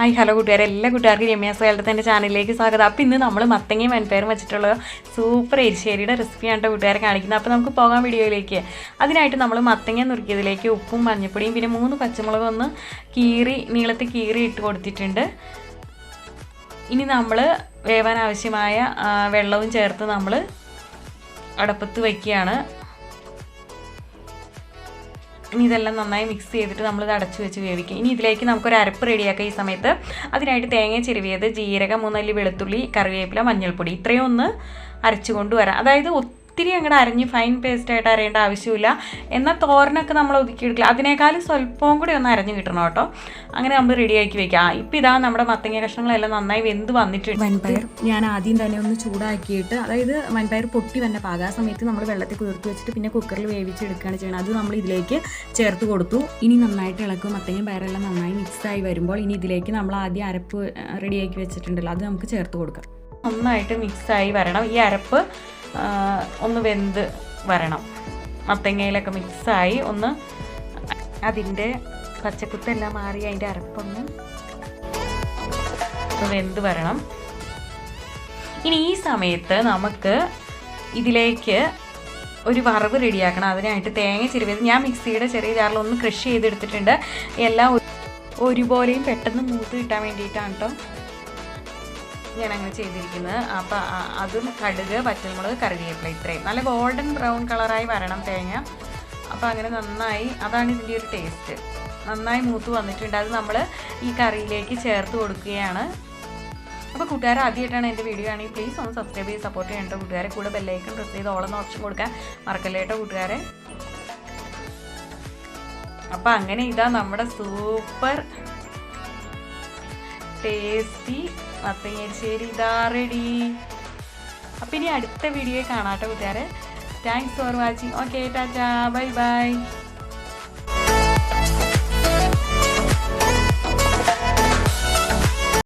Hi hello കൂട്ടുകാരെ. എല്ലാ കൂട്ടുകാർക്കും രമ്യാസ് കേരളത്തിന്റെ ചാനലിലേക്ക് സ്വാഗതം. അപ്പോൾ ഇന്ന് നമ്മൾ മത്തങ്ങയും വൻപയറും വെച്ചിട്ടുള്ള സൂപ്പർ എരിശ്ശേരിയുടെ റെസിപ്പിയാണ് കേട്ടോ കൂട്ടുകാരെ കാണിക്കുന്നത്. അപ്പോൾ നമുക്ക് പോകാം വീഡിയോയിലേക്ക്. അതിനായിട്ട് നമ്മൾ മത്തങ്ങ നുറുക്കിയതിലേക്ക് ഉപ്പും മഞ്ഞപ്പൊടിയും പിന്നെ മൂന്ന് പച്ചമുളകും ഒന്ന് കീറി നീളത്തിൽ കീറി ഇട്ട് കൊടുത്തിട്ടുണ്ട്. ഇനി നമ്മൾ വേവാൻ ആവശ്യമായ വെള്ളവും ചേർത്ത് നമ്മൾ അടപ്പത്ത് വയ്ക്കുകയാണ് ഇനി ഇതെല്ലാം നന്നായി മിക്സ് ചെയ്തിട്ട് നമ്മളിത് അടച്ചു വെച്ച് വേവിക്കും ഇനി ഇതിലേക്ക് നമുക്കൊരു അരപ്പ് റെഡിയാക്കാം ഈ സമയത്ത്. അതിനായിട്ട് തേങ്ങ ചെരുവിയത് ജീരകം മൂന്നല്ലി വെളുത്തുള്ളി കറിവേപ്പില മഞ്ഞൾപ്പൊടി. ഇത്രയും ഒന്ന് അരച്ചു കൊണ്ടുവരാം അതായത് ഒത്തിരി അങ്ങോട്ട് അരഞ്ഞ് ഫൈൻ പേസ്റ്റ് ആയിട്ട് അരയേണ്ട ആവശ്യമില്ല എന്നാൽ തോരനൊക്കെ നമ്മൾ ഒതുക്കിയെടുക്കില്ല അതിനേക്കാളും സ്വല്പവും കൂടി ഒന്ന് അരഞ്ഞ് കിട്ടണം കേട്ടോ. അങ്ങനെ നമ്മൾ റെഡിയാക്കി വെക്കാം. ഇപ്പം ഇതാ നമ്മുടെ മത്തങ്ങ കഷ്ണങ്ങളെല്ലാം നന്നായി വെന്ത് വന്നിട്ടുണ്ട്. വൻപയർ ഞാൻ ആദ്യം തന്നെ ഒന്ന് ചൂടാക്കിയിട്ട് അതായത് വൻപയർ പൊട്ടി തന്നെ പാകാ സമയത്ത് നമ്മൾ വെള്ളത്തിൽ കുതിർത്ത് വെച്ചിട്ട് പിന്നെ കുക്കറിൽ വേവിച്ചെടുക്കുകയാണ് ചെയ്യണം അത് നമ്മൾ ഇതിലേക്ക് ചേർത്ത് കൊടുത്തു. ഇനി നന്നായിട്ട് ഇളക്കും. മത്തങ്ങയും പയറെല്ലാം നന്നായി മിക്സായി വരുമ്പോൾ ഇനി ഇതിലേക്ക് നമ്മൾ ആദ്യം അരപ്പ് റെഡിയാക്കി വെച്ചിട്ടുണ്ടല്ലോ. അത് നമുക്ക് ചേർത്ത് കൊടുക്കാം. നന്നായിട്ട് മിക്സായി വരണം. ഈ അരപ്പ് ഒന്ന് വെന്ത് വരണം. മത്തങ്ങയിലൊക്കെ മിക്സായി ഒന്ന് അതിന്റെ പച്ചക്കുത്തെല്ലാം മാറി അതിന്റെ അരപ്പൊന്ന് വെന്ത് വരണം. ഇനി ഈ സമയത്ത് നമുക്ക് ഇതിലേക്ക് ഒരു വറവ് റെഡിയാക്കണം. അതിനായിട്ട് തേങ്ങ ചിരുവിയത് ഞാൻ മിക്സിയുടെ ചെറിയ ജാറിൽ ഒന്ന് ക്രഷ് ചെയ്തെടുത്തിട്ടുണ്ട്. എല്ലാം ഒരു- ഒരുപോലെയും പെട്ടെന്ന് മൂത്ത് കിട്ടാൻ വേണ്ടിയിട്ടാണ് കേട്ടോ ഞാൻ അങ്ങനെ ചെയ്തിരിക്കുന്നത് അപ്പോൾ അതും കടുക് പച്ചമുളക് കറിവേപ്പില ഇത്രയും. നല്ല ഗോൾഡൻ ബ്രൗൺ കളറായി വരണം തേങ്ങ. അപ്പോൾ അങ്ങനെ നന്നായി അതാണ് ഇതിന്റെ ഒരു ടേസ്റ്റ് നന്നായി മൂത്ത് വന്നിട്ടുണ്ട്. അത് നമ്മൾ ഈ കറിയിലേക്ക് ചേർത്ത് കൊടുക്കുകയാണ്. അപ്പോൾ കൂട്ടുകാർ ആദ്യമായിട്ടാണ് എന്റെ വീഡിയോ ആണെങ്കിൽ പ്ലീസ് ഒന്ന് സബ്സ്ക്രൈബ് ചെയ്ത് സപ്പോർട്ട് ചെയ്യേണ്ട കൂട്ടുകാരെ. കൂടെ ബെല്ലൈക്കൺ പ്രസ് ചെയ്ത് ഓളെന്ന് ഓപ്ഷൻ കൊടുക്കാൻ മറക്കല്ലേ കേട്ടോ കൂട്ടുകാരെ. അപ്പോൾ അങ്ങനെ ഇതാ നമ്മുടെ സൂപ്പർ ടേസ്റ്റി മത്തങ്ങേശ്ശേരി ഇതാ അപ്പം ഇനി അടുത്ത വീഡിയോ കാണാട്ടോ കൂട്ടുകാരെ. Thanks for watching okay tata bye bye